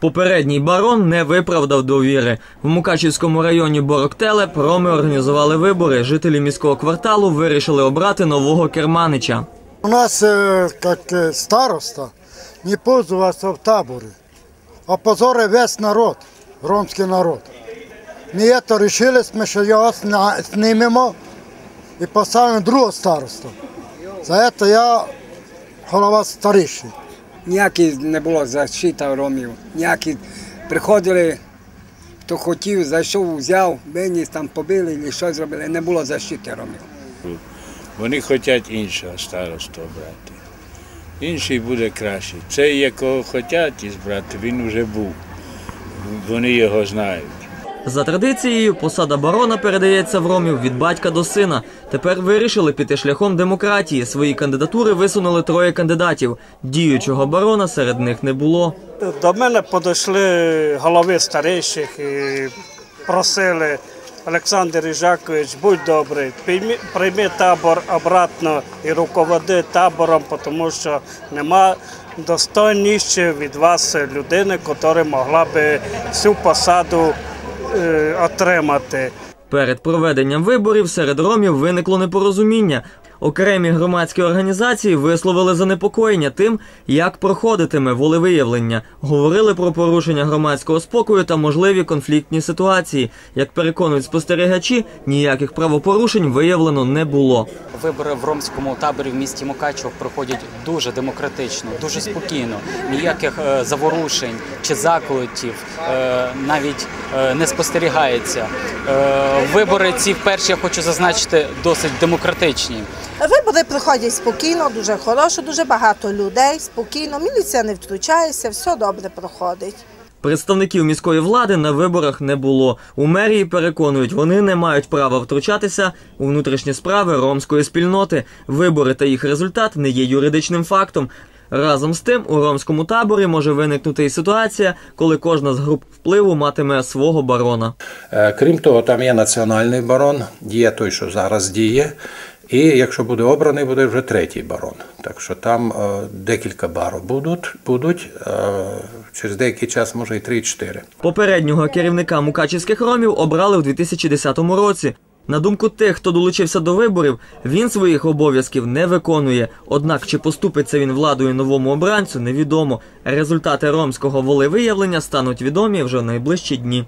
Попередній барон не виправдав довіри. В Мукачівському районі Бороктелеп роми організували вибори. Жителі міського кварталу вирішили обрати нового керманича. У нас э, как э, староста не пользовался в таборе, а позоры весь народ, ромский народ. Мы это решили, мы что его сня- снимемо и поставим другого старосту. За это я голова старейший. Ніякі не було защита ромів. Ніякі приходили, хто хотів, зайшов, взяв, виніс, там побили і щось зробили. Не було защити ромів. Вони хочуть іншого старосту обрати. Інший буде кращий. Цей, якого хочуть ізбрати, він вже був. Вони його знають. За традицією, посада барона передається в ромів від батька до сина. Тепер вирішили піти шляхом демократії. Свої кандидатури висунули троє кандидатів. Діючого барона серед них не було. До мене підійшли голови старіших і просили Олександр Іжакович, будь добрий, прийми, прийми табор обратно і руководи табором, тому що нема достойніше від вас людини, яка могла би цю посаду отримати. Перед проведенням виборів серед ромів виникло непорозуміння. Окремі громадські організації висловили занепокоєння тим, як проходитиме волевиявлення. Говорили про порушення громадського спокою та можливі конфліктні ситуації. Як переконують спостерігачі, ніяких правопорушень виявлено не було. Вибори в ромському таборі в місті Мукачево проходять дуже демократично, дуже спокійно. Ніяких е, заворушень чи заколотів е, навіть е, не спостерігається. Е, вибори ці вперше я хочу зазначити досить демократичні. Вибори проходять спокійно, дуже хорошо, дуже багато людей, спокійно. Міліція не втручається, все добре проходить. Представників міської влади на виборах не було. У мерії переконують, вони не мають права втручатися у внутрішні справи ромської спільноти. Вибори та їх результат не є юридичним фактом. Разом з тим, у ромському таборі може виникнути і ситуація, коли кожна з груп впливу матиме свого барона. Е, Крім того, там є національний барон, є той, що зараз діє. І якщо буде обраний, буде вже третій барон. Так що там е, декілька барів будуть, будуть е, через деякий час, може, і 3-4. Попереднього керівника мукачівських ромів обрали у 2010 році. На думку тих, хто долучився до виборів, він своїх обов'язків не виконує. Однак чи поступиться він владою новому обранцю, невідомо. Результати ромського волевиявлення стануть відомі вже в найближчі дні.